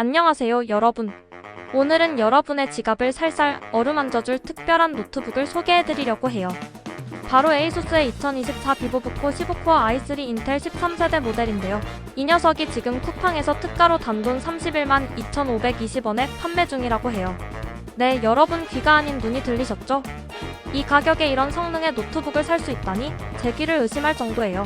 안녕하세요, 여러분. 오늘은 여러분의 지갑을 살살 어루만져줄 특별한 노트북을 소개해드리려고 해요. 바로 에이수스의 2024 비보부코 15코어 i3 인텔 13세대 모델인데요. 이 녀석이 지금 쿠팡에서 특가로 단돈 31만 2,520원에 판매 중이라고 해요. 네, 여러분 귀가 아닌 눈이 들리셨죠? 이 가격에 이런 성능의 노트북을 살 수 있다니 제 귀를 의심할 정도예요.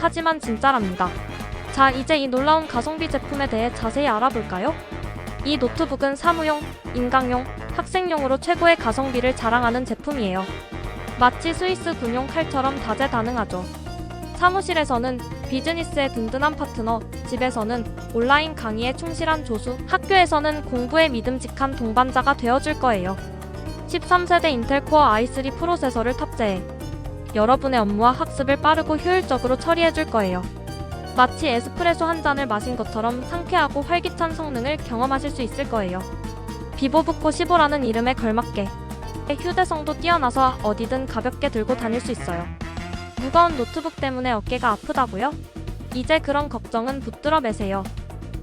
하지만 진짜랍니다. 자, 이제 이 놀라운 가성비 제품에 대해 자세히 알아볼까요? 이 노트북은 사무용, 인강용, 학생용으로 최고의 가성비를 자랑하는 제품이에요. 마치 스위스 군용 칼처럼 다재다능하죠. 사무실에서는 비즈니스의 든든한 파트너, 집에서는 온라인 강의에 충실한 조수, 학교에서는 공부에 믿음직한 동반자가 되어줄 거예요. 13세대 인텔 코어 i3 프로세서를 탑재해 여러분의 업무와 학습을 빠르고 효율적으로 처리해줄 거예요. 마치 에스프레소 한 잔을 마신 것처럼 상쾌하고 활기찬 성능을 경험하실 수 있을 거예요. 비보부코 15라는 이름에 걸맞게 휴대성도 뛰어나서 어디든 가볍게 들고 다닐 수 있어요. 무거운 노트북 때문에 어깨가 아프다고요? 이제 그런 걱정은 붙들어 매세요.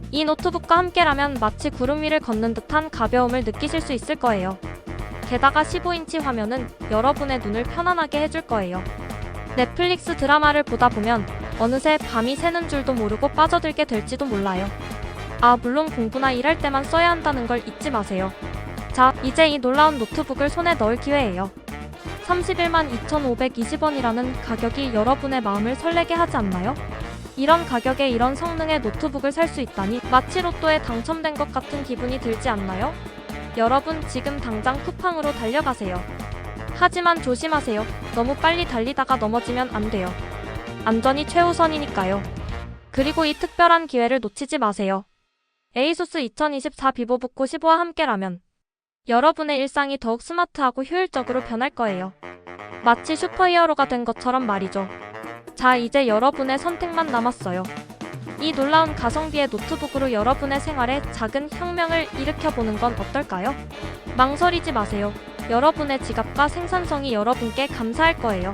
이 노트북과 함께라면 마치 구름 위를 걷는 듯한 가벼움을 느끼실 수 있을 거예요. 게다가 15인치 화면은 여러분의 눈을 편안하게 해줄 거예요. 넷플릭스 드라마를 보다 보면 어느새 밤이 새는 줄도 모르고 빠져들게 될지도 몰라요. 아, 물론 공부나 일할 때만 써야 한다는 걸 잊지 마세요. 자, 이제 이 놀라운 노트북을 손에 넣을 기회예요. 31만 2,520원이라는 가격이 여러분의 마음을 설레게 하지 않나요? 이런 가격에 이런 성능의 노트북을 살 수 있다니 마치 로또에 당첨된 것 같은 기분이 들지 않나요? 여러분 지금 당장 쿠팡으로 달려가세요. 하지만 조심하세요. 너무 빨리 달리다가 넘어지면 안 돼요. 안전이 최우선이니까요. 그리고 이 특별한 기회를 놓치지 마세요. 에이수스 2024 비보부코 15와 함께라면 여러분의 일상이 더욱 스마트하고 효율적으로 변할 거예요. 마치 슈퍼히어로가 된 것처럼 말이죠. 자, 이제 여러분의 선택만 남았어요. 이 놀라운 가성비의 노트북으로 여러분의 생활에 작은 혁명을 일으켜보는 건 어떨까요? 망설이지 마세요. 여러분의 지갑과 생산성이 여러분께 감사할 거예요.